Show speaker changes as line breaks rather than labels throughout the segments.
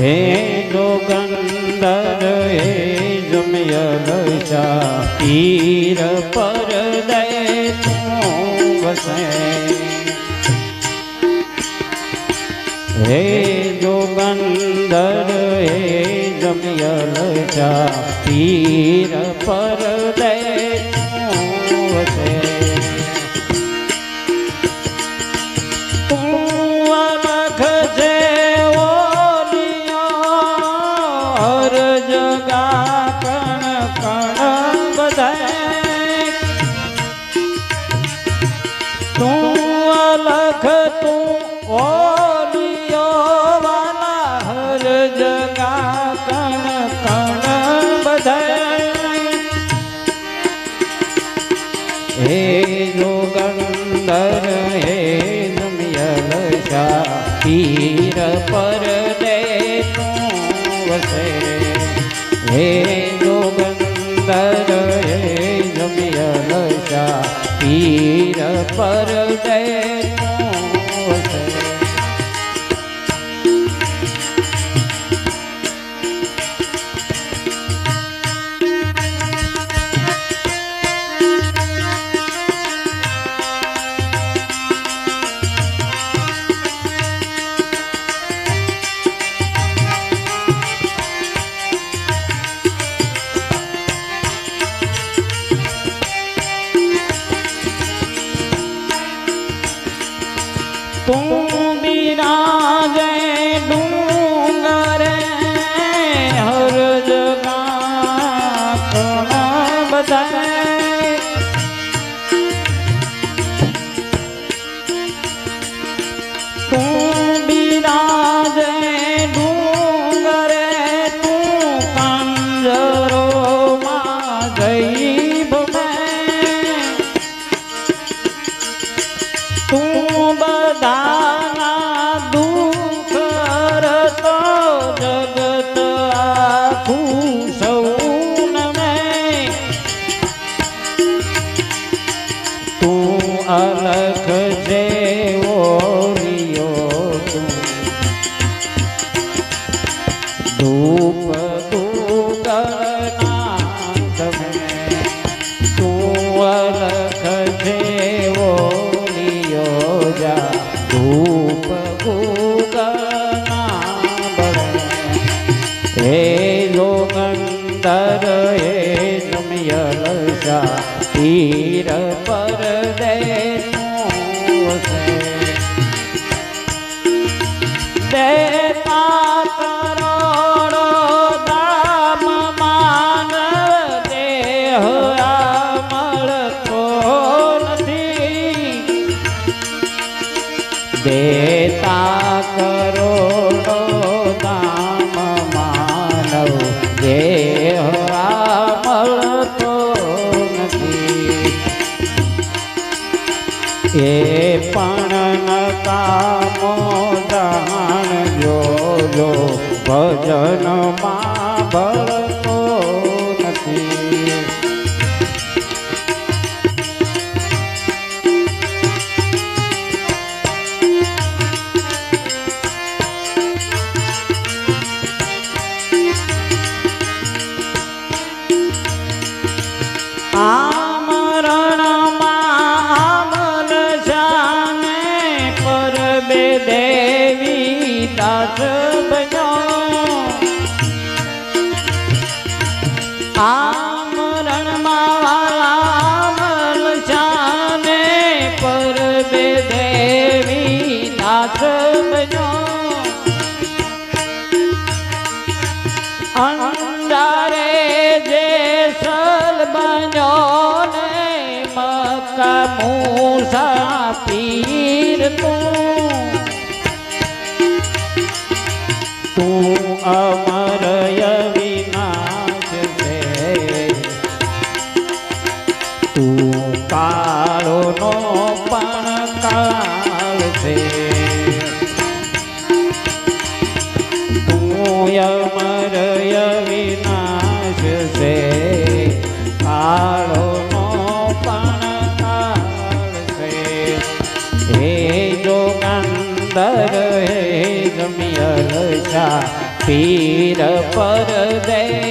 હે જોગંદર હે જમયલશા પીર પર દે તું વસે. હે જોગંદર હે જમયલશા પીર પર દે તું વસે. કણ બધાય. તું અલખ તું ઓલિયો વાલા, હર જગા કણ કણ બધાય. હે જોગંદર હે જમિયલશા પીર પર દે તું વસે. હે પીર પર દે ધૂપ દુગના તમે તું અલખ જેવો લિયો જા. ધૂપ ગુગના બળે હે હે જમયલશા તીર પર દે દેતા કરો દામ માનવ જે મળતો નથી. એ પણ નકામો જાણજો, જો ભજનમાં ભળતો નથી. Música તું તું અમર પીર પર દે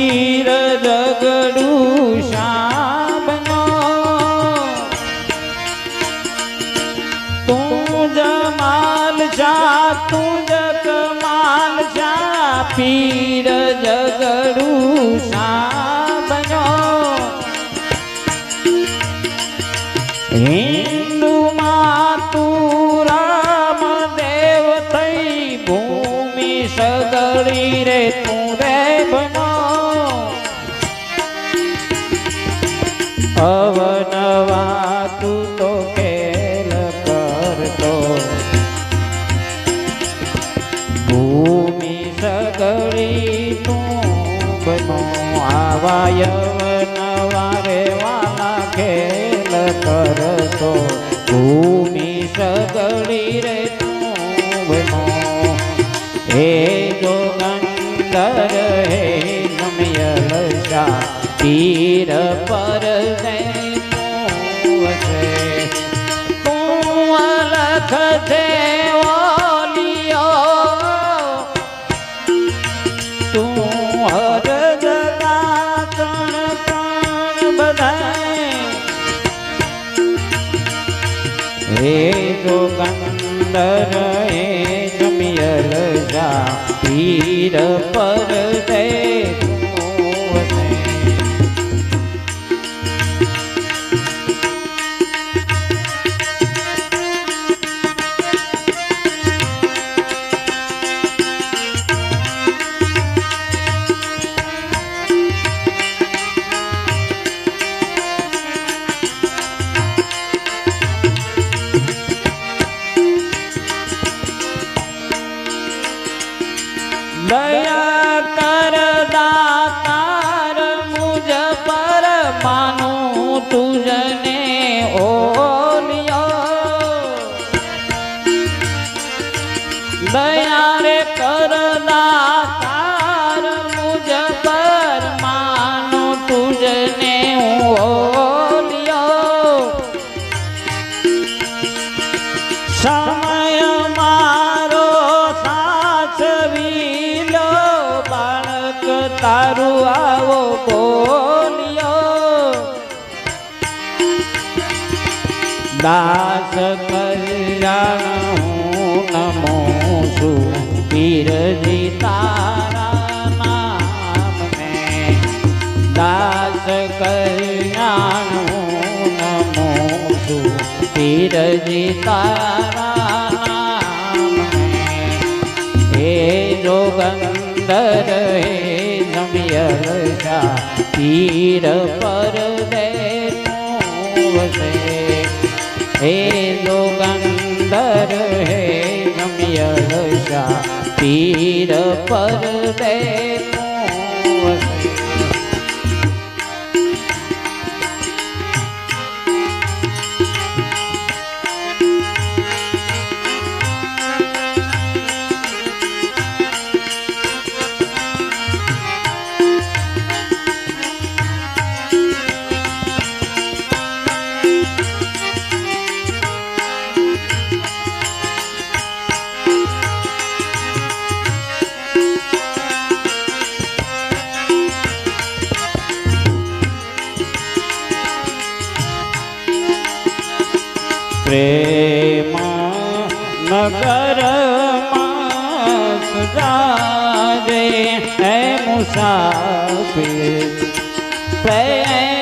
શાહ પીર જગડું શાબનો તું જમાલ શાહ તું જ કમાલ જા પીર અવનવા તું તો ખેલ કરતો. ભૂમિ સગળી તું બનો આવાયવ નવારે વાલા ખેલ કરતો. ભૂમિ સગળી રે પર તારું આવો બોલ્યો. દાસ કલ્યાણ છું પીરજી તારા નામને દાસ કલ્યાણ નમો છું પીરજી તારા નામને હે જોગંદર હે જમિયલ શા પીર દે હે જોગંદર હે જમિયલ શા પીર પર દે પ્રેમ નગરમાં સજાજે હે મુસાફિર પ્રેમ